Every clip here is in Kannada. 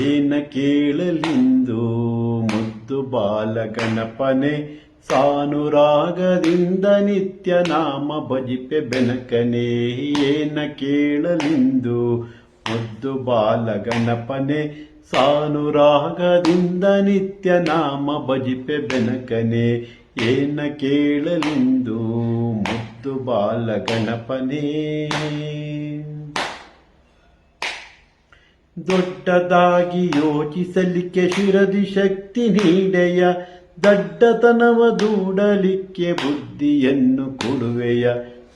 ಏನ ಕೇಳಲಿಂದು ಮುದ್ದು ಬಾಲಗಣಪನೆ ಸಾನುರಾಗದಿಂದ ನಿತ್ಯ ನಾಮ ಭಜಿಪೆ ಬೆನಕನೆ ಏನ ಕೇಳಲಿಂದು ಮುದ್ದು ಬಾಲಗಣಪನೆ ಸಾನುರಾಗದಿಂದ ನಿತ್ಯ ನಾಮ ಭಜಿಪೆ ಬೆನಕನೆ ಏನ ಕೇಳಲಿಂದು ಮುದ್ದು ಬಾಲ ಗಣಪನೇ ದೊಡ್ಡದಾಗಿ ಯೋಚಿಸಲಿಕ್ಕೆ ಶಿರದಿ ಶಕ್ತಿ ನೀಡೆಯ, ದಡ್ಡತನವ ದೂಡಲಿಕ್ಕೆ ಬುದ್ಧಿಯನ್ನು ಕೊಡುವೆಯ.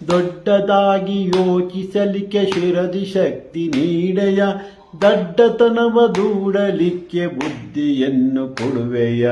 ದೊಡ್ಡದಾಗಿ ಯೋಚಿಸಲಿಕ್ಕೆ ಶಿರದಿ ಶಕ್ತಿ ನೀಡೆಯ, ದಡ್ಡತನವ ದೂಡಲಿಕ್ಕೆ ಬುದ್ಧಿಯನ್ನು ಕೊಡುವೆಯ.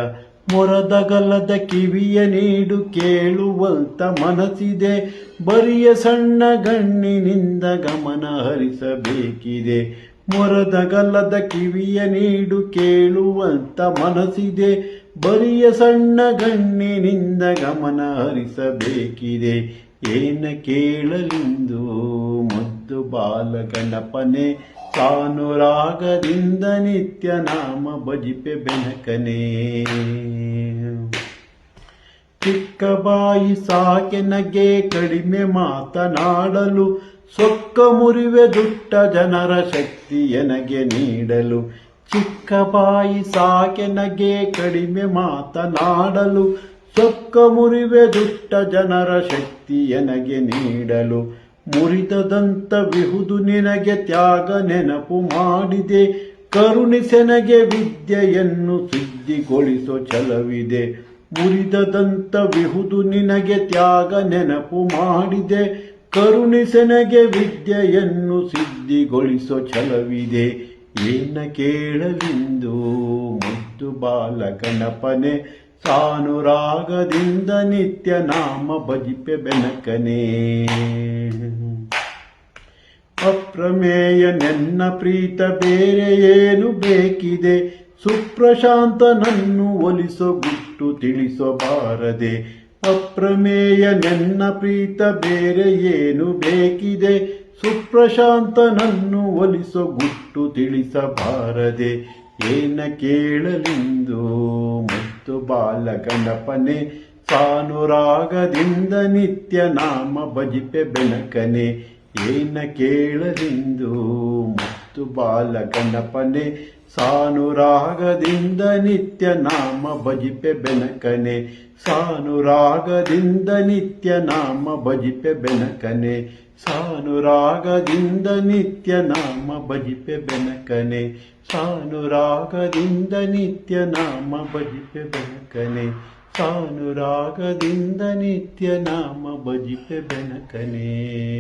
ಮೊರದಗಲದ ಕಿವಿಯ ನೀಡು ಕೇಳುವಂತ ಮನಸ್ಸಿದೆ, ಬರಿಯ ಸಣ್ಣ ಗಣ್ಣಿನಿಂದ ಗಮನ ಹರಿಸಬೇಕಿದೆ. ಮೊರದಗಲದ ಕಿವಿಯ ನೀಡು ಕೇಳುವಂತ ಮನಸ್ಸಿದೆ. ಬರಿಯ ಸಣ್ಣ ಗಣ್ಣಿನಿಂದ ಗಮನ ಹರಿಸಬೇಕಿದೆ. ಏನ ಕೇಳಲಿಂದು ಮದ್ದು ಬಾಲ ಗಣಪನೆ ತಾನು ರಾಗದಿಂದ ನಿತ್ಯ ನಾಮ ಭಜಿಪೆ ಬೆನಕನೆ. ಚಿಕ್ಕ ಬಾಯಿ ಸಾಕೆ ನಗೆ ಕಡಿಮೆ ಮಾತನಾಡಲು ಸೊಕ್ಕ ಮುರಿವೆ ದುಟ್ಟ ಜನರ ಶಕ್ತಿ ಎನಗೆ ನೀಡಲು, ಚಿಕ್ಕ ಬಾಯಿ ಸಾಕೆ ನಗೆ ಕಡಿಮೆ ಮಾತನಾಡಲು, ಸೊಕ್ಕ ಮುರಿವೆ ದುಟ್ಟ ಜನರ ಶಕ್ತಿ ಎನಗೆ ನೀಡಲು ಮುರಿದದಂತ ವಿಹುದು ನಿನಗೆ ತ್ಯಾಗ ನೆನಪು ಮಾಡಿದೆ ಕರುಣಿಸೆನಗೆ ವಿದ್ಯೆಯನ್ನು ಸಿದ್ಧಿಗೊಳಿಸೋ ಛಲವಿದೆ ಮುರಿದದಂತ ವಿಹುದು ನಿನಗೆ ತ್ಯಾಗ ನೆನಪು ಮಾಡಿದೆ ಕರುಣಿಸೆನಗೆ ವಿದ್ಯೆಯನ್ನು ಸಿದ್ಧಿಗೊಳಿಸೋ ಛಲವಿದೆ. ಏನ ಕೇಳಲಿಂದು ಮುದ್ದು ಬಾಲ ಗಣಪನೆ ಸಾನುರಾಗದಿಂದ ನಿತ್ಯ ನಾಮ ಭಜಿಪೆ ಬೆನಕನೆ. ಅಪ್ರಮೇಯ ನನ್ನ ಪ್ರೀತ ಬೇರೆ ಏನು ಬೇಕಿದೆ? ಸುಪ್ರಶಾಂತನನ್ನು ಒಲಿಸೋ ಗುಟ್ಟು ತಿಳಿಸಬಾರದೆ ಅಪ್ರಮೇಯ ನನ್ನ ಪ್ರೀತ ಬೇರೆ ಏನು ಬೇಕಿದೆ? ಸುಪ್ರಶಾಂತನನ್ನು ಒಲಿಸೋ ಗುಟ್ಟು ತಿಳಿಸಬಾರದೆ. ಏನ ಕೇಳಲಿಂದು ಮತ್ತು ಬಾಲ ಗಣಪನೆ ಸಾನುರಾಗದಿಂದ ನಿತ್ಯ ನಾಮ ಭಜಿಪೆ ಬೆನಕನೆ. ಏನ ಕೇಳಲಿಂದು ಮತ್ತು ಬಾಲ ಗಣಪನೆ ಸಾನುರಾಗದಿಂದ ನಿತ್ಯ ನಾಮ ಭಜಿಪೆ ಬೆನಕನೆ. ಸಾನುರಾಗದಿಂದ ನಿತ್ಯ ನಾಮ ಭಜಿಪೆ ಬೆನಕನೆ. ಸಾನುರಾಗದಿಂದ ನಿತ್ಯ ನಾಮ ಭಜಿಪೆ ಬೆನಕನೆ. ಸಾನುರಾಗದಿಂದ ನಿತ್ಯ ನಾಮ ಭಜಿಪೆ ಬೆನಕನೆ. ಸಾನುರಾಗದಿಂದ ನಿತ್ಯ ನಾಮ ಭಜಿಪೆ ಬೆನಕನೆ.